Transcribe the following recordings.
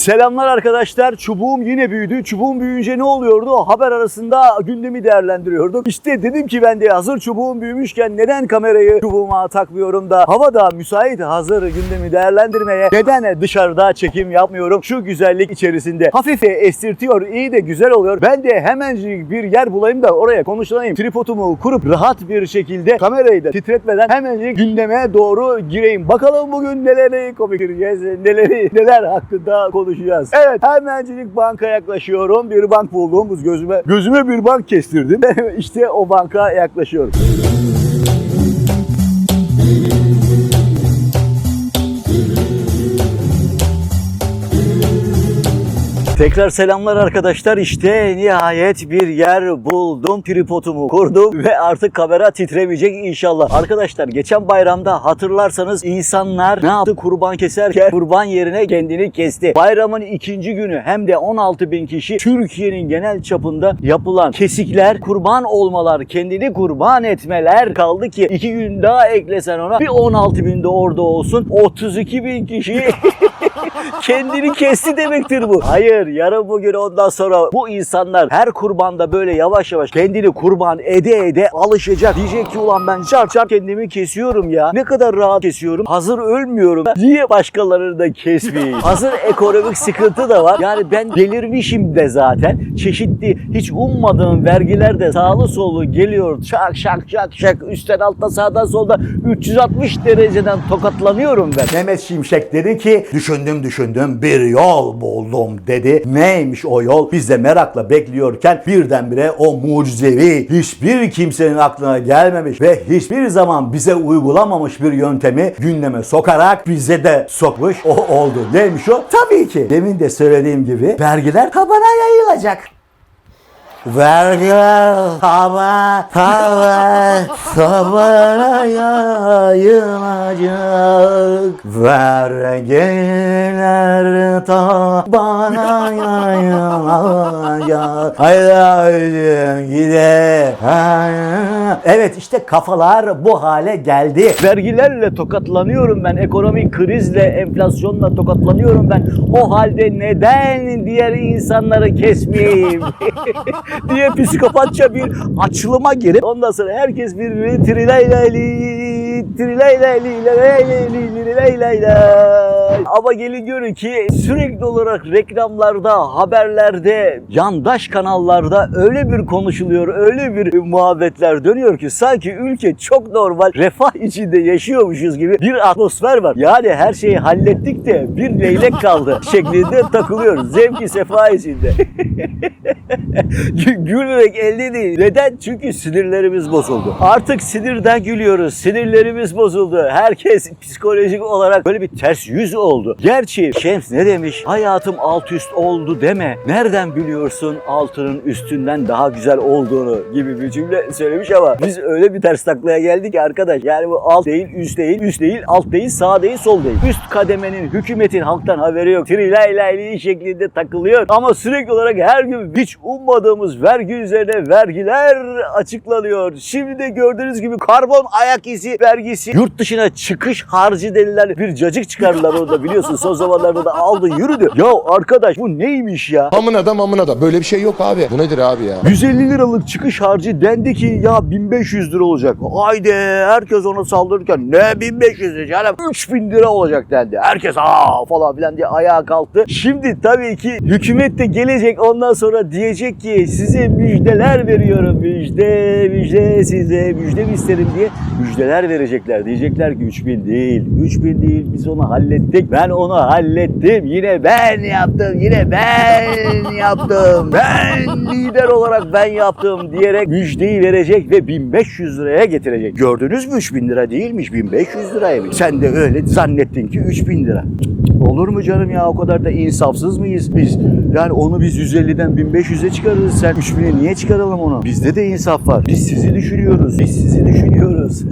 Selamlar arkadaşlar. Çubuğum yine büyüdü. Çubuğum büyüyünce ne oluyordu? Haber arasında gündemi değerlendiriyordum. İşte dedim ki ben de hazır çubuğum büyümüşken neden kamerayı çubuğuma takmıyorum da hava da müsait hazır gündemi değerlendirmeye neden dışarıda çekim yapmıyorum? Şu güzellik içerisinde hafif estirtiyor, iyi de güzel oluyor. Ben de hemencik bir yer bulayım da oraya konuşulayım. Tripodumu kurup rahat bir şekilde kamerayı da titretmeden hemencik gündeme doğru gireyim. Bakalım bugün neleri konuşacağız, neleri, neler hakkında konuşacağız. Evet hemencilik banka yaklaşıyorum. Bir bank buldum. Bu Gözüme, gözüme bir bank kestirdim. işte o banka yaklaşıyorum. Tekrar selamlar arkadaşlar. İşte nihayet bir yer buldum. Tripodumu kurdum ve artık kamera titremeyecek inşallah. Arkadaşlar geçen bayramda hatırlarsanız insanlar ne yaptı? Kurban keserken kurban yerine kendini kesti. Bayramın ikinci günü hem de 16 bin kişi Türkiye'nin genel çapında yapılan kesikler, kurban olmalar, kendini kurban etmeler kaldı ki iki gün daha eklesen ona bir 16 bin de orada olsun 32 bin kişi kendini kesti demektir bu. Hayır yarın bugün ondan sonra bu insanlar her kurbanda böyle yavaş yavaş kendini kurban ede ede alışacak. Diyecek ki ulan ben çar çar kendimi kesiyorum ya. Ne kadar rahat kesiyorum. Hazır ölmüyorum. Niye başkalarını da kesmeyeyim? Hazır ekonomik sıkıntı da var. Yani ben delirmişim de zaten. Çeşitli hiç ummadığım vergiler de sağlı sollu geliyor. Şak şak şak şak üstten alttan sağdan solda 360 dereceden tokatlanıyorum ben. Mehmet Şimşek dedi ki düşündüm düşündüm bir yol buldum dedi. Neymiş o yol? Biz de merakla bekliyorken birdenbire o mucizevi hiçbir kimsenin aklına gelmemiş ve hiçbir zaman bize uygulamamış bir yöntemi gündeme sokarak bize de sokmuş o oldu. Neymiş o? Tabii ki demin de söylediğim gibi vergiler tabana yayılacak. Vergiler taba taba tabana yayılacak Vergiler tabana yayılacak Haydi haydi gide Evet işte kafalar bu hale geldi. Vergilerle tokatlanıyorum ben. Ekonomik krizle, enflasyonla tokatlanıyorum ben. O halde neden diğer insanları kesmeyeyim? diye psikopatça bir açılıma girip ondan sonra herkes birbirini trilaylali trilaylali trilaylali ama gelin görün ki sürekli olarak reklamlarda, haberlerde, yandaş kanallarda öyle bir konuşuluyor, öyle bir muhabbetler dönüyor ki sanki ülke çok normal refah içinde yaşıyormuşuz gibi bir atmosfer var. Yani her şeyi hallettik de bir leylek kaldı şeklinde takılıyoruz. Zevki sefa içinde. Gülmek elde değil. Neden? Çünkü sinirlerimiz bozuldu. Artık sinirden gülüyoruz. Sinirlerimiz bozuldu. Herkes psikolojik olarak böyle bir ters yüz oldu. Gerçi Şems ne demiş? Hayatım alt üst oldu deme. Nereden biliyorsun altının üstünden daha güzel olduğunu gibi bir cümle söylemiş ama biz öyle bir ters taklaya geldik arkadaş. Yani bu alt değil, üst değil, üst değil, alt değil, sağ değil, sol değil. Üst kademenin, hükümetin halktan haberi yok. Trilaylayli şeklinde takılıyor. Ama sürekli olarak her gün hiç ummadığımız vergi üzerine vergiler açıklanıyor. Şimdi de gördüğünüz gibi karbon ayak izi vergisi yurt dışına çıkış harcı denilen bir cacık çıkardılar orada biliyorsun son zamanlarda da aldı yürüdü. Ya arkadaş bu neymiş ya? Amına da mamına da. Böyle bir şey yok abi. Bu nedir abi ya? 150 liralık çıkış harcı dendi ki ya 1500 lira olacak. Haydi herkes ona saldırırken ne 1500 lira canım 3000 lira olacak dendi. Herkes aa falan filan diye ayağa kalktı. Şimdi tabii ki hükümet de gelecek ondan sonra diyecek ki size müjdeler veriyorum. Müjde müjde size müjde mi isterim diye müjdeler verecekler. Diyecekler ki 3000 değil 3000 değil biz onu hallettik. Ben onu hallettim. Yine ben yaptım. Yine ben yaptım. Ben lider olarak ben yaptım diyerek müjdeyi verecek ve 1500 liraya getirecek. Gördünüz mü 3000 lira değilmiş 1500 liraymış. Sen de öyle zannettin ki 3000 lira. Olur mu canım ya o kadar da insafsız mıyız biz? Yani onu biz 150'den 1500'e çıkarırız sen 3000'e niye çıkaralım onu? Bizde de insaf var. Biz sizi düşünüyoruz. Biz sizi düşünüyoruz.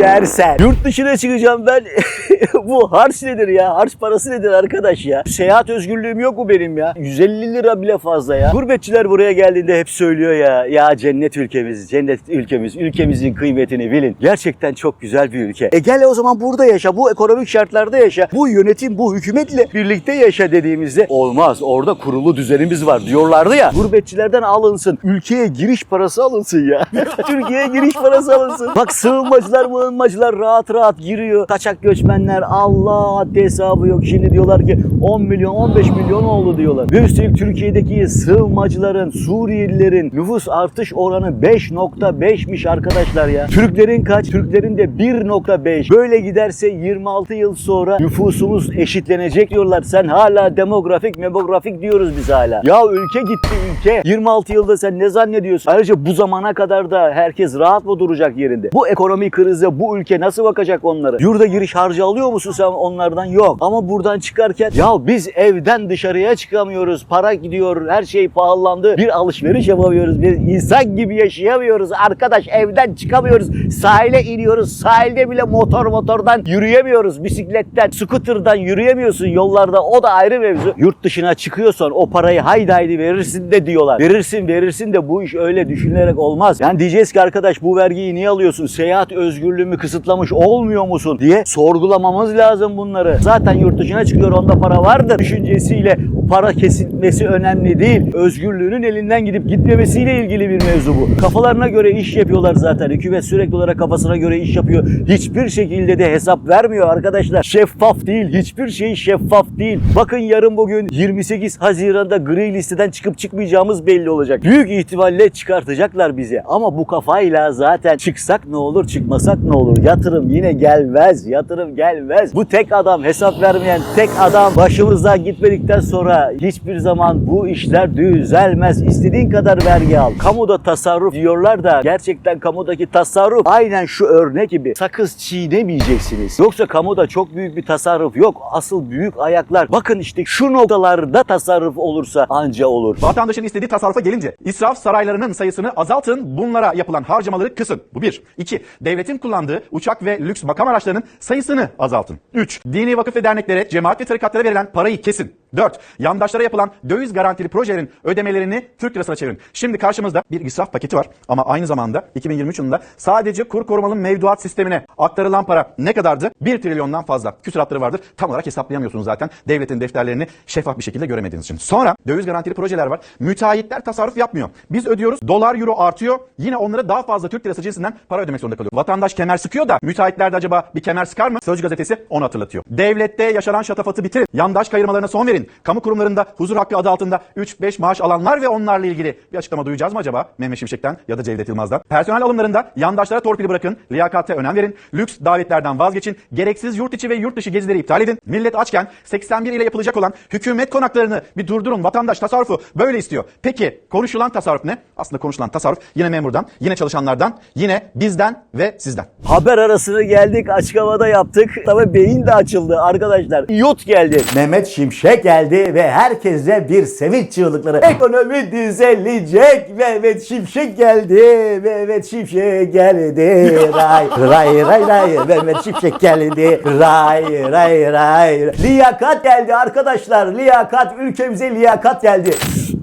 Yersen. Yurt dışına çıkacağım ben. Bu harç nedir ya? Harç parası nedir arkadaş ya? Seyahat özgürlüğüm yok mu benim ya? 150 lira bile fazla ya. Gurbetçiler buraya geldiğinde hep söylüyor ya. Ya cennet ülkemiz, cennet ülkemiz. Ülkemizin kıymetini bilin. Gerçekten çok güzel bir ülke. E gel o zaman burada yaşa. Bu ekonomik şartlarda yaşa. Bu yönetim, bu hükümetle birlikte yaşa dediğimizde olmaz. Orada kurulu düzenimiz var diyorlardı ya. Gurbetçilerden alınsın. Ülkeye giriş parası alınsın ya. Türkiye'ye giriş parası alınsın. Bak sığınmacılar mığınmacılar rahat rahat giriyor. Kaçak göçmenler Allah haddi hesabı yok. Şimdi diyorlar ki 10 milyon 15 milyon oldu diyorlar. Ve üstelik Türkiye'deki sığınmacıların, Suriyelilerin nüfus artış oranı 5.5'miş arkadaşlar ya. Türklerin kaç? Türklerin de 1.5. Böyle giderse 26 yıl sonra nüfusumuz eşitlenecek diyorlar. Sen hala demografik, memografik diyoruz biz hala. Ya ülke gitti ülke. 26 yılda sen ne zannediyorsun? Ayrıca bu zamana kadar da herkes rahat mı duracak yerinde? Bu ekonomi krize bu ülke nasıl bakacak onlara? Yurda giriş harcı alıyor musun sen onlardan? Yok. Ama buradan çıkarken ya biz evden dışarıya çıkamıyoruz. Para gidiyor. Her şey pahalandı. Bir alışveriş yapamıyoruz. Bir insan gibi yaşayamıyoruz. Arkadaş evden çıkamıyoruz. Sahile iniyoruz. Sahilde bile motor motordan yürüyemiyoruz. Bisikletten, scooter'dan yürüyemiyorsun yollarda. O da ayrı mevzu. Yurt dışına çıkıyorsan o parayı haydi haydi verirsin de diyorlar. Verirsin verirsin de bu iş öyle düşünülerek olmaz. Yani diyeceğiz ki arkadaş bu vergiyi niye alıyorsun? Seyahat özgürlüğümü kısıtlamış olmuyor musun diye sorgulamamız lazım bunları. Zaten yurt dışına çıkıyor onda para vardır düşüncesiyle para kesilmesi önemli değil. Özgürlüğünün elinden gidip gitmemesiyle ilgili bir mevzu bu. Kafalarına göre iş yapıyorlar zaten. Hükümet sürekli olarak kafasına göre iş yapıyor. Hiçbir şekilde de hesap vermiyor arkadaşlar. Şeffaf değil. Hiçbir şey şeffaf değil. Bakın yarın bugün 28 Haziran'da gri listeden çıkıp çıkmayacağımız belli olacak. Büyük ihtimalle çıkartacaklar bizi. Ama bu kafayla zaten çıksak ne olur, çıkmasak ne olur? Yatırım yine gelmez. Yatırım gelmez. Bu tek adam, hesap vermeyen tek adam başımızdan gitmedikten sonra hiçbir zaman bu işler düzelmez. İstediğin kadar vergi al. Kamuda tasarruf diyorlar da gerçekten kamudaki tasarruf aynen şu örnek gibi. Sakız çiğnemeyeceksiniz. Yoksa kamuda çok büyük bir tasarruf yok. Asıl büyük ayaklar. Bakın işte şu noktalarda tasarruf olursa anca olur. Vatandaşın istediği tasarrufa gelince israf saraylarının sayısını azaltın, bunlara yapılan harcamaları kısın. Bu bir. İki, devletin kullandığı uçak ve lüks makam araçlarının sayısını azaltın. Üç, dini vakıf ve derneklere, cemaat ve tarikatlara verilen parayı kesin. 4. Yandaşlara yapılan döviz garantili projelerin ödemelerini Türk lirasına çevirin. Şimdi karşımızda bir israf paketi var ama aynı zamanda 2023 yılında sadece kur korumalı mevduat sistemine aktarılan para ne kadardı? 1 trilyondan fazla. Küsuratları vardır. Tam olarak hesaplayamıyorsunuz zaten. Devletin defterlerini şeffaf bir şekilde göremediğiniz için. Sonra döviz garantili projeler var. Müteahhitler tasarruf yapmıyor. Biz ödüyoruz. Dolar euro artıyor. Yine onlara daha fazla Türk lirası cinsinden para ödemek zorunda kalıyor. Vatandaş kemer sıkıyor da müteahhitler de acaba bir kemer sıkar mı? Sözcü gazetesi onu hatırlatıyor. Devlette yaşanan şatafatı bitirin. Yandaş kayırmalarına son verin. Kamu kurumlarında huzur hakkı adı altında 3-5 maaş alanlar ve onlarla ilgili bir açıklama duyacağız mı acaba? Mehmet Şimşek'ten ya da Cevdet Yılmaz'dan. Personel alımlarında yandaşlara torpil bırakın, liyakate önem verin, lüks davetlerden vazgeçin, gereksiz yurt içi ve yurt dışı gezileri iptal edin. Millet açken 81 ile yapılacak olan hükümet konaklarını bir durdurun. Vatandaş tasarrufu böyle istiyor. Peki konuşulan tasarruf ne? Aslında konuşulan tasarruf yine memurdan, yine çalışanlardan, yine bizden ve sizden. Haber arasını geldik açık havada yaptık. Tabii beyin de açıldı arkadaşlar. İyot geldi. Mehmet Şimşek geldi ve herkese bir sevinç çığlıkları. Ekonomi düzelecek. Mehmet Şimşek geldi. Mehmet Şimşek geldi. Ray ray ray ray. Mehmet Şimşek geldi. Ray ray ray. Liyakat geldi arkadaşlar. Liyakat ülkemize liyakat geldi.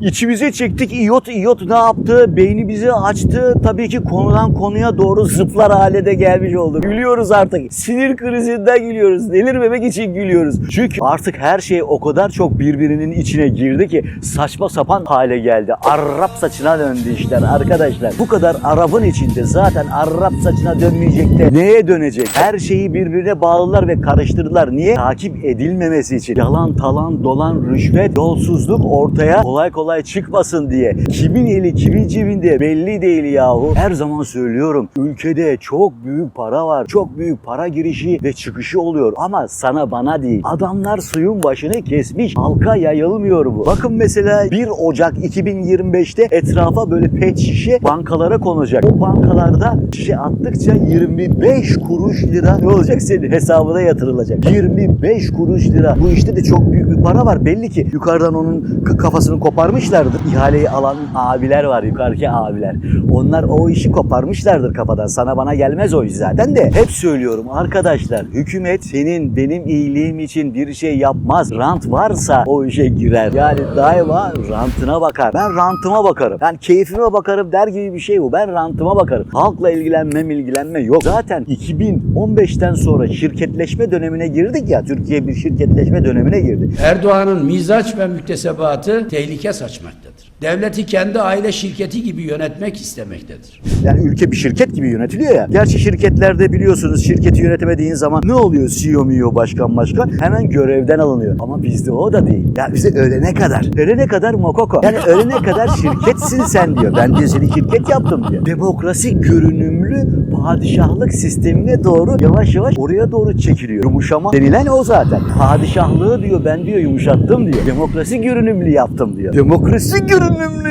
İçimize çektik iyot iyot ne yaptı? Beyni bizi açtı. Tabii ki konudan konuya doğru zıplar hale de gelmiş olduk. Gülüyoruz artık. Sinir krizinden gülüyoruz. Delirmemek için gülüyoruz. Çünkü artık her şey o kadar çok birbirinin içine girdi ki saçma sapan hale geldi. Arap saçına döndü işler arkadaşlar. Bu kadar Arap'ın içinde zaten Arap saçına dönmeyecek de neye dönecek? Her şeyi birbirine bağlılar ve karıştırdılar. Niye? Takip edilmemesi için. Yalan, talan, dolan, rüşvet, yolsuzluk ortaya kolay kolay çıkmasın diye. Kimin eli kimin cebinde belli değil yahu. Her zaman söylüyorum. Ülkede çok büyük para var. Çok büyük para girişi ve çıkışı oluyor. Ama sana bana değil. Adamlar suyun başını kesmiş. Halka yayılmıyor bu. Bakın mesela 1 Ocak 2025'te etrafa böyle pet şişe bankalara konacak. O bankalarda şişe attıkça 25 kuruş lira ne olacak senin hesabına yatırılacak. 25 kuruş lira. Bu işte de çok büyük bir para var. Belli ki yukarıdan onun kafasını koparmış koparmışlardır. İhaleyi alan abiler var yukarıki abiler. Onlar o işi koparmışlardır kafadan. Sana bana gelmez o iş zaten de. Hep söylüyorum arkadaşlar hükümet senin benim iyiliğim için bir şey yapmaz. Rant varsa o işe girer. Yani daima rantına bakar. Ben rantıma bakarım. Yani keyfime bakarım der gibi bir şey bu. Ben rantıma bakarım. Halkla ilgilenmem ilgilenme yok. Zaten 2015'ten sonra şirketleşme dönemine girdik ya. Türkiye bir şirketleşme dönemine girdi. Erdoğan'ın mizaç ve müktesebatı tehlike saçmaktadır. Devleti kendi aile şirketi gibi yönetmek istemektedir. Yani ülke bir şirket gibi yönetiliyor ya. Gerçi şirketlerde biliyorsunuz şirketi yönetemediğin zaman ne oluyor CEO miyo başkan başkan? Hemen görevden alınıyor. Ama bizde o da değil. Ya bize ölene kadar. Ölene kadar mokoko. Yani ölene kadar şirketsin sen diyor. Ben diyor seni şirket yaptım diyor. Demokrasi görünümlü padişahlık sistemine doğru yavaş yavaş oraya doğru çekiliyor. Yumuşama denilen o zaten. Padişahlığı diyor ben diyor yumuşattım diyor. Demokrasi görünümlü yaptım diyor. Demokrasi görünümlü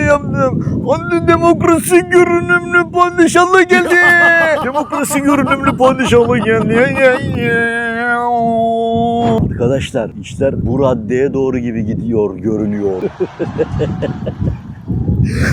yaptım. Anne demokrasi görünümlü padişahlık geldi. demokrasi görünümlü padişahlık geldi. Ya, ya, ya. Arkadaşlar işler bu raddeye doğru gibi gidiyor, görünüyor.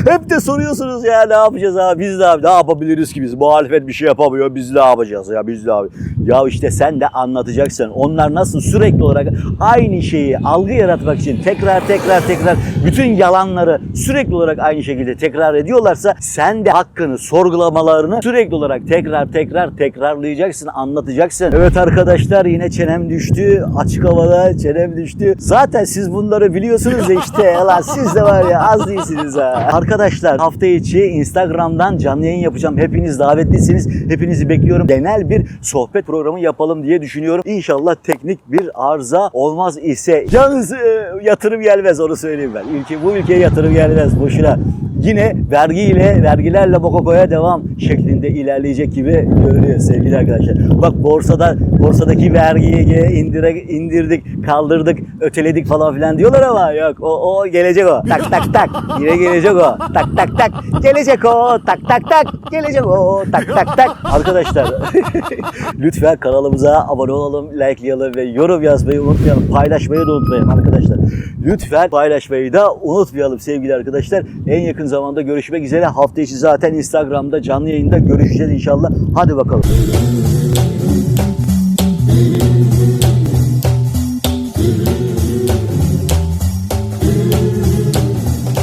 Hep de soruyorsunuz ya ne yapacağız abi? Biz ne, yap- ne yapabiliriz ki biz? Muhalefet bir şey yapamıyor. Biz ne yapacağız ya? Biz ne yap- Ya işte sen de anlatacaksın. Onlar nasıl sürekli olarak aynı şeyi algı yaratmak için tekrar tekrar tekrar bütün yalanları sürekli olarak aynı şekilde tekrar ediyorlarsa sen de hakkını sorgulamalarını sürekli olarak tekrar tekrar tekrarlayacaksın anlatacaksın. Evet arkadaşlar yine çenem düştü. Açık havada çenem düştü. Zaten siz bunları biliyorsunuz ya işte. Lan siz de var ya az değilsiniz ha. Arkadaşlar hafta içi Instagram'dan canlı yayın yapacağım. Hepiniz davetlisiniz. Hepinizi bekliyorum. Genel bir sohbet programı yapalım diye düşünüyorum. İnşallah teknik bir arıza olmaz ise. Yalnız e, yatırım gelmez onu söyleyeyim ben. Ülke, bu ülkeye yatırım gelmez boşuna. Yine vergiyle, vergilerle Mokoko'ya devam şeklinde ilerleyecek gibi görünüyor sevgili arkadaşlar. Bak borsada, borsadaki vergiyi indire, indirdik, kaldırdık, öteledik falan filan diyorlar ama yok o, o gelecek o. Tak tak tak yine gelecek o. Tak tak tak gelecek o. Tak tak tak gelecek o. Tak tak tak. Arkadaşlar lütfen kanalımıza abone olalım, likelayalım ve yorum yazmayı unutmayalım. Paylaşmayı da unutmayın arkadaşlar. Lütfen paylaşmayı da unutmayalım sevgili arkadaşlar. En yakın zamanda görüşmek üzere. Hafta içi zaten Instagram'da canlı yayında görüşeceğiz inşallah. Hadi bakalım.